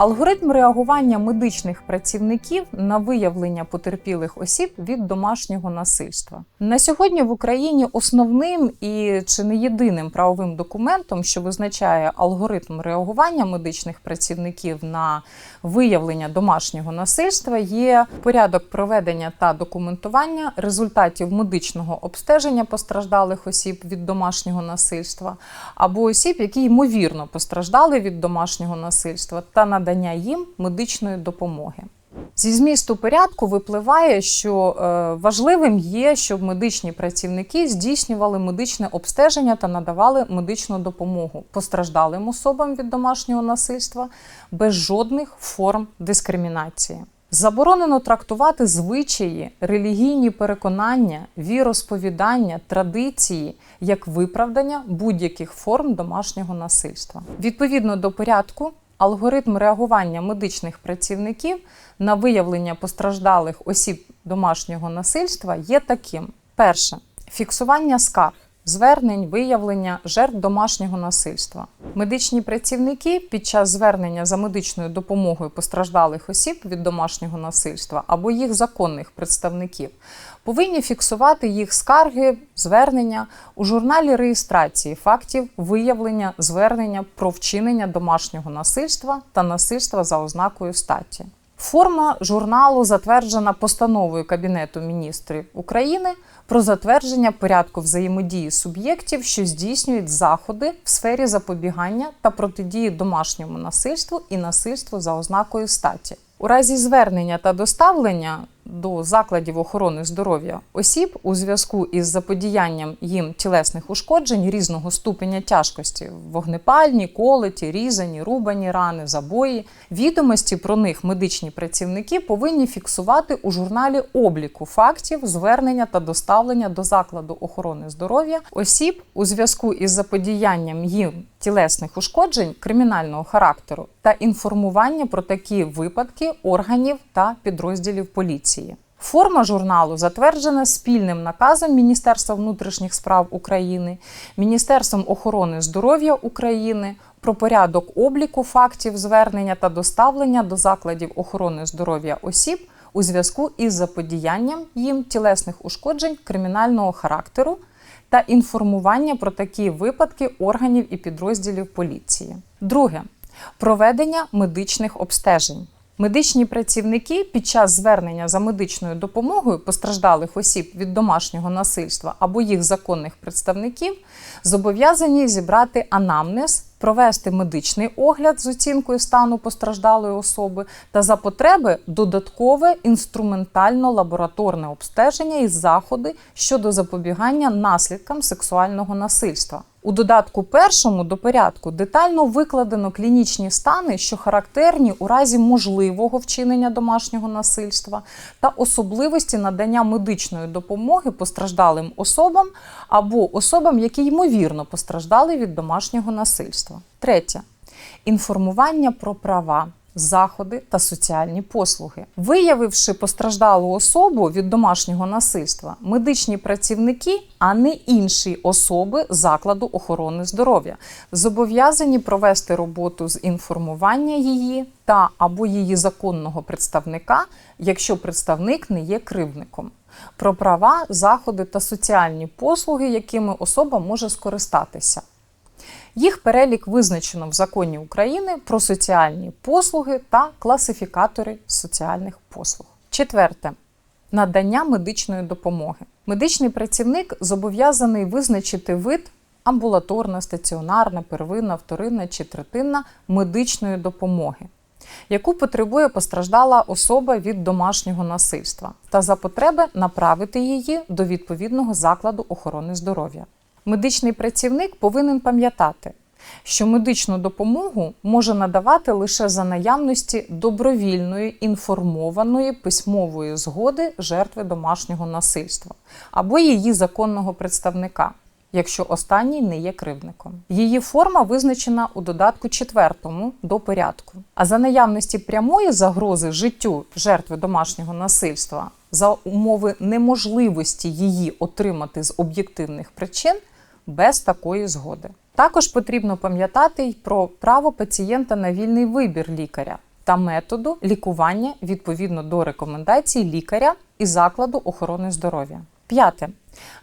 Алгоритм реагування медичних працівників на виявлення потерпілих осіб від домашнього насильства. На сьогодні в Україні основним і чи не єдиним правовим документом, що визначає алгоритм реагування медичних працівників на виявлення домашнього насильства, є порядок проведення та документування результатів медичного обстеження постраждалих осіб від домашнього насильства або осіб, які ймовірно постраждали від домашнього насильства, та надання їм медичної допомоги. Зі змісту порядку випливає, що е, важливим є, щоб медичні працівники здійснювали медичне обстеження та надавали медичну допомогу постраждалим особам від домашнього насильства без жодних форм дискримінації. Заборонено трактувати звичаї, релігійні переконання, віросповідання, традиції як виправдання будь-яких форм домашнього насильства. Відповідно до порядку, алгоритм реагування медичних працівників на виявлення постраждалих осіб домашнього насильства є таким: перше фіксування скарг. Звернень, виявлення жертв домашнього насильства. Медичні працівники під час звернення за медичною допомогою постраждалих осіб від домашнього насильства або їх законних представників повинні фіксувати їх скарги, звернення у журналі реєстрації фактів виявлення звернення про вчинення домашнього насильства та насильства за ознакою статі. Форма журналу затверджена постановою Кабінету міністрів України про затвердження порядку взаємодії суб'єктів, що здійснюють заходи в сфері запобігання та протидії домашньому насильству і насильству за ознакою статі. У разі звернення та доставлення до закладів охорони здоров'я осіб у зв'язку із заподіянням їм тілесних ушкоджень різного ступеня тяжкості вогнепальні, колеті, різані, рубані рани, забої. Відомості про них медичні працівники повинні фіксувати у журналі обліку фактів звернення та доставлення до закладу охорони здоров'я осіб у зв'язку із заподіянням їм тілесних ушкоджень кримінального характеру та інформування про такі випадки органів та підрозділів поліції. Форма журналу затверджена спільним наказом Міністерства внутрішніх справ України, Міністерством охорони здоров'я України про порядок обліку фактів звернення та доставлення до закладів охорони здоров'я осіб у зв'язку із заподіянням їм тілесних ушкоджень кримінального характеру та інформування про такі випадки органів і підрозділів поліції. Друге проведення медичних обстежень. Медичні працівники під час звернення за медичною допомогою постраждалих осіб від домашнього насильства або їх законних представників зобов'язані зібрати анамнез, провести медичний огляд з оцінкою стану постраждалої особи та за потреби додаткове інструментально-лабораторне обстеження і заходи щодо запобігання наслідкам сексуального насильства. У додатку першому до порядку детально викладено клінічні стани, що характерні у разі можливого вчинення домашнього насильства та особливості надання медичної допомоги постраждалим особам або особам, які ймовірно постраждали від домашнього насильства. Третє інформування про права заходи та соціальні послуги. Виявивши постраждалу особу від домашнього насильства, медичні працівники, а не інші особи закладу охорони здоров'я, зобов'язані провести роботу з інформування її та або її законного представника, якщо представник не є кривдником. Про права, заходи та соціальні послуги, якими особа може скористатися. Їх перелік визначено в законі України про соціальні послуги та класифікатори соціальних послуг. Четверте. Надання медичної допомоги. Медичний працівник зобов'язаний визначити вид амбулаторна, стаціонарна, первинна, вторинна чи третинна медичної допомоги, яку потребує постраждала особа від домашнього насильства, та за потреби направити її до відповідного закладу охорони здоров'я. Медичний працівник повинен пам'ятати, що медичну допомогу може надавати лише за наявності добровільної інформованої письмової згоди жертви домашнього насильства або її законного представника. Якщо останній не є кривдником, її форма визначена у додатку 4 до порядку. А за наявності прямої загрози життю жертви домашнього насильства за умови неможливості її отримати з об'єктивних причин без такої згоди. Також потрібно пам'ятати й про право пацієнта на вільний вибір лікаря. та методу лікування відповідно до рекомендацій лікаря і закладу охорони здоров'я. П'яте.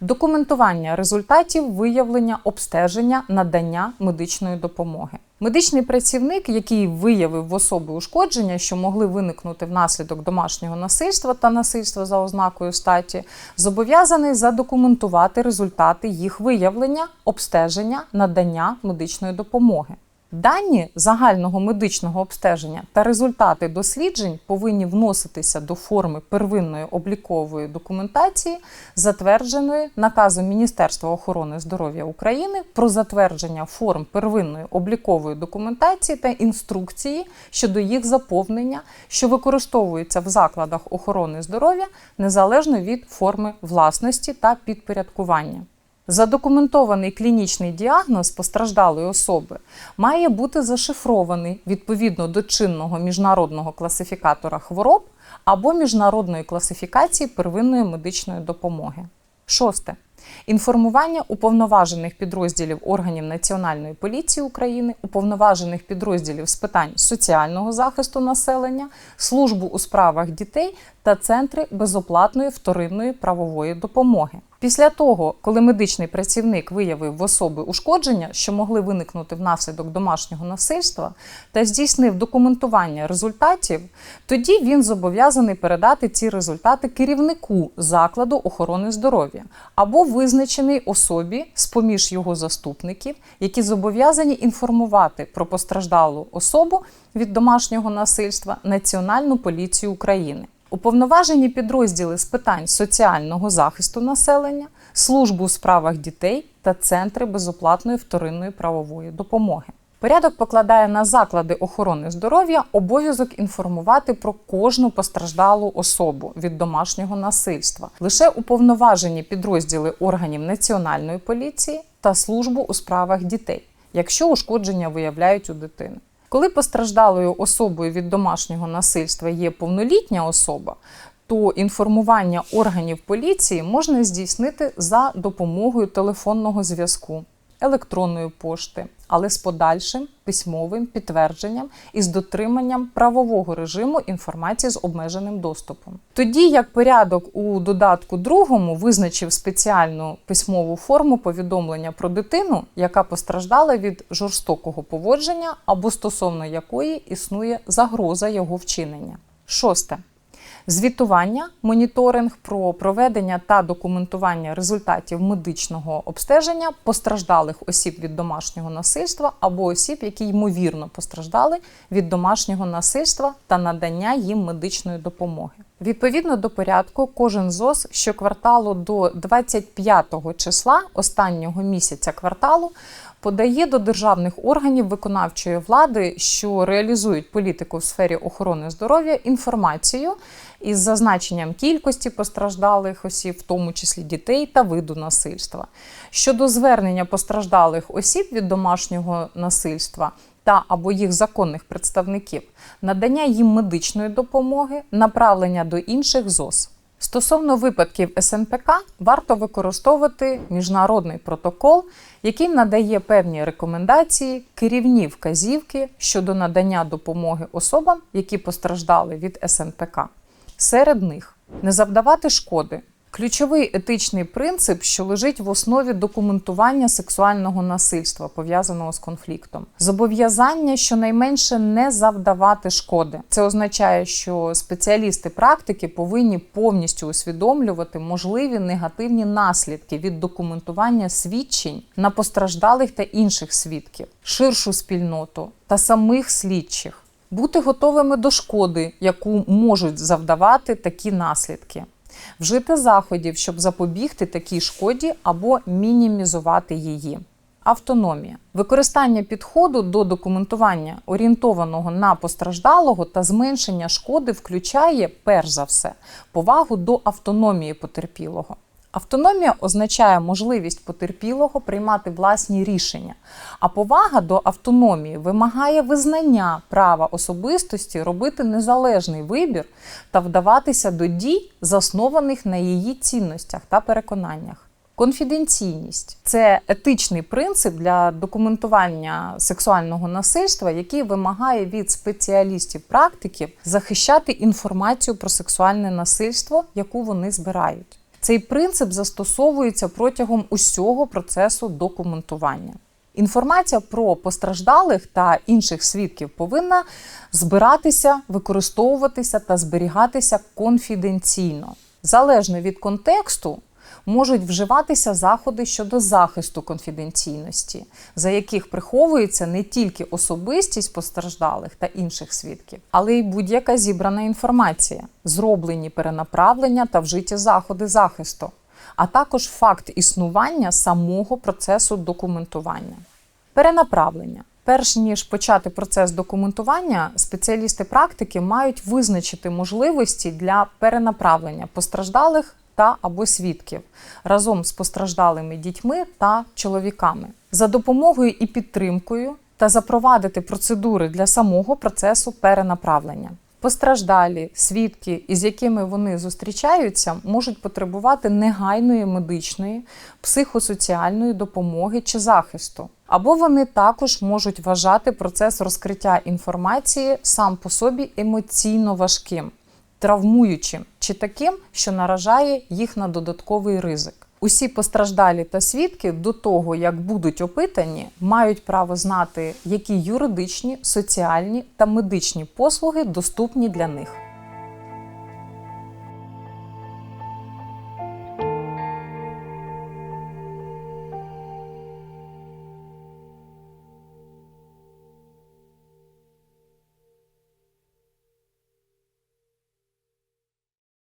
Документування результатів виявлення обстеження надання медичної допомоги. Медичний працівник, який виявив в особи ушкодження, що могли виникнути внаслідок домашнього насильства та насильства за ознакою статі, зобов'язаний задокументувати результати їх виявлення, обстеження, надання медичної допомоги. Дані загального медичного обстеження та результати досліджень повинні вноситися до форми первинної облікової документації, затвердженої наказом Міністерства охорони здоров'я України про затвердження форм первинної облікової документації та інструкції щодо їх заповнення, що використовуються в закладах охорони здоров'я незалежно від форми власності та підпорядкування. Задокументований клінічний діагноз постраждалої особи має бути зашифрований відповідно до чинного міжнародного класифікатора хвороб або міжнародної класифікації первинної медичної допомоги. Шосте. Інформування уповноважених підрозділів органів Національної поліції України, уповноважених підрозділів з питань соціального захисту населення, службу у справах дітей та центри безоплатної вторинної правової допомоги. Після того, коли медичний працівник виявив в особи ушкодження, що могли виникнути внаслідок домашнього насильства, та здійснив документування результатів, тоді він зобов'язаний передати ці результати керівнику закладу охорони здоров'я або визначений особі з поміж його заступників, які зобов'язані інформувати про постраждалу особу від домашнього насильства Національну поліцію України. Уповноважені підрозділи з питань соціального захисту населення, службу у справах дітей та центри безоплатної вторинної правової допомоги. Порядок покладає на заклади охорони здоров'я обов'язок інформувати про кожну постраждалу особу від домашнього насильства. Лише уповноважені підрозділи органів національної поліції та службу у справах дітей, якщо ушкодження виявляють у дитини. Коли постраждалою особою від домашнього насильства є повнолітня особа, то інформування органів поліції можна здійснити за допомогою телефонного зв'язку, електронної пошти, але з подальшим письмовим підтвердженням і з дотриманням правового режиму інформації з обмеженим доступом. Тоді як порядок у додатку другому визначив спеціальну письмову форму повідомлення про дитину, яка постраждала від жорстокого поводження або стосовно якої існує загроза його вчинення. Шосте. Звітування, моніторинг про проведення та документування результатів медичного обстеження постраждалих осіб від домашнього насильства або осіб, які ймовірно постраждали від домашнього насильства та надання їм медичної допомоги. Відповідно до порядку, кожен ЗОЗ щокварталу до 25 числа останнього місяця кварталу подає до державних органів виконавчої влади, що реалізують політику в сфері охорони здоров'я, інформацію із зазначенням кількості постраждалих осіб, в тому числі дітей та виду насильства. Щодо звернення постраждалих осіб від домашнього насильства. Та або їх законних представників, надання їм медичної допомоги, направлення до інших ЗОЗ. Стосовно випадків СНПК варто використовувати міжнародний протокол, який надає певні рекомендації, керівні вказівки щодо надання допомоги особам, які постраждали від СНПК. Серед них не завдавати шкоди. Ключовий етичний принцип, що лежить в основі документування сексуального насильства, пов'язаного з конфліктом, зобов'язання щонайменше не завдавати шкоди. Це означає, що спеціалісти практики повинні повністю усвідомлювати можливі негативні наслідки від документування свідчень на постраждалих та інших свідків, ширшу спільноту та самих слідчих, бути готовими до шкоди, яку можуть завдавати такі наслідки вжити заходів, щоб запобігти такій шкоді або мінімізувати її. Автономія використання підходу до документування, орієнтованого на постраждалого та зменшення шкоди, включає перш за все повагу до автономії потерпілого. Автономія означає можливість потерпілого приймати власні рішення, а повага до автономії вимагає визнання права особистості робити незалежний вибір та вдаватися до дій, заснованих на її цінностях та переконаннях. Конфіденційність це етичний принцип для документування сексуального насильства, який вимагає від спеціалістів-практиків захищати інформацію про сексуальне насильство, яку вони збирають. Цей принцип застосовується протягом усього процесу документування. Інформація про постраждалих та інших свідків повинна збиратися, використовуватися та зберігатися конфіденційно. Залежно від контексту, можуть вживатися заходи щодо захисту конфіденційності, за яких приховується не тільки особистість постраждалих та інших свідків, але й будь-яка зібрана інформація, зроблені перенаправлення та вжиті заходи захисту, а також факт існування самого процесу документування. Перенаправлення. Перш ніж почати процес документування, спеціалісти практики мають визначити можливості для перенаправлення постраждалих та або свідків разом з постраждалими дітьми та чоловіками за допомогою і підтримкою та запровадити процедури для самого процесу перенаправлення. Постраждалі свідки, із якими вони зустрічаються, можуть потребувати негайної медичної, психосоціальної допомоги чи захисту. Або вони також можуть вважати процес розкриття інформації сам по собі емоційно важким, травмуючим чи таким, що наражає їх на додатковий ризик. Усі постраждалі та свідки до того, як будуть опитані, мають право знати, які юридичні, соціальні та медичні послуги доступні для них.